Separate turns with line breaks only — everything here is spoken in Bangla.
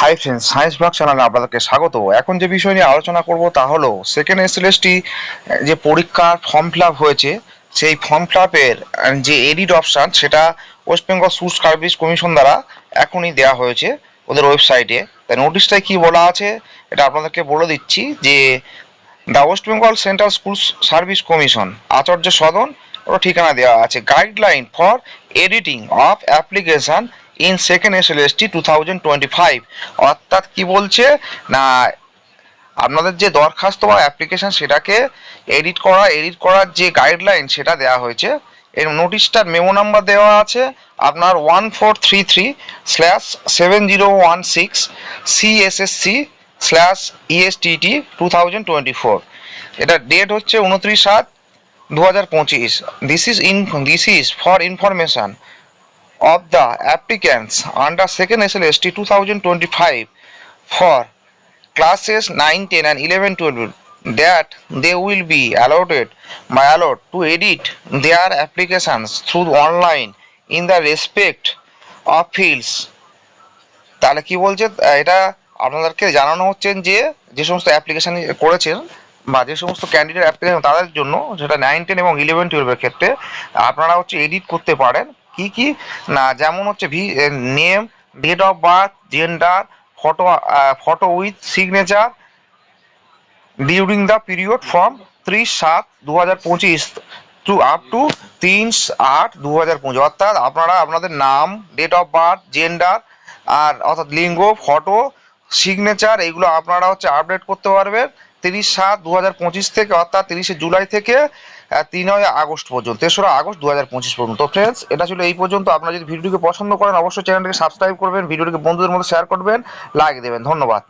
হাই ফ্রেন্ডস সায়েন্স ব্লগ চ্যানেলে আপনাদেরকে স্বাগত। এখন যে বিষয় নিয়ে আলোচনা করব তা হলো সেকেন্ড এসএলএসটি যে পরীক্ষার ফর্ম ফিল হয়েছে, সেই ফর্ম ফিল যে এডিট অপশান সেটা West Bengal school service commission দ্বারা এখনই দেওয়া হয়েছে ওদের ওয়েবসাইটে তাই নোটিশটায় কি বলা আছে, এটা আপনাদেরকে বলে দিচ্ছি যে the West Bengal central school service commission Acharya Sadan, ওর ঠিকানা দেওয়া আছে। Guideline for editing of application in second S L S T two thousand twenty five অর্থাৎ কি বলছে? না, আপনাদের যে দরখাস্ত বা অ্যাপ্লিকেশন সেটাকে এডিট করা এডিট করার যে গাইডলাইন সেটা দেওয়া হয়েছে। এর নোটিশটার মেমো নাম্বার দেওয়া আছে, আপনার one four three three slash seven zero one six CSSC slash ESTT two thousand twenty four এটা ডেট হচ্ছে উনত্রিশ সাত দু হাজার পঁচিশ। This is in this is for information of the applicants under second SLST 2025 for classes 9, 10 and 11, 12 that they will be allotted by allowed to edit their applications through online in the respect of fields তাহলে কি বলছে এটা আপনাদেরকে জানানো হচ্ছেন যে যে সমস্ত অ্যাপ্লিকেশন করেছেন বা যে সমস্ত ক্যান্ডিডেট অ্যাপ্লিকেশন তাদের জন্য যেটা নাইন টেন এবং ইলেভেন টুয়েলভের ক্ষেত্রে আপনারা হচ্ছে এডিট করতে পারেন কি কি? না, যেমন হচ্ছে V name date of birth gender photo photo with signature during the period from ত্রিশ সাত দু হাজার পঁচিশ টু আপ টু তিন আট দু হাজার পঁচিশ। অর্থাৎ আপনারা আপনাদের নাম ডেট অফ বার্থ জেন্ডার আর অর্থাৎ লিঙ্গ ফটো সিগনেচার এগুলো আপনারা হচ্ছে আপডেট করতে পারবেন। তিরিশ সাত দু হাজার পঁচিশ থেকে, অর্থাৎ তিরিশে জুলাই থেকে তিনই আগস্ট পর্যন্ত। তেসরা আগস্ট দু হাজার পঁচিশ পর্যন্ত। ফ্রেন্ডস এটা ছিল এই পর্যন্ত। আপনারা যদি ভিডিওটিকে পছন্দ করেন, অবশ্যই চ্যানেলটিকে সাবস্ক্রাইব করবেন, ভিডিওটিকে বন্ধুদের মধ্যে শেয়ার করবেন লাইক দেবেন। ধন্যবাদ।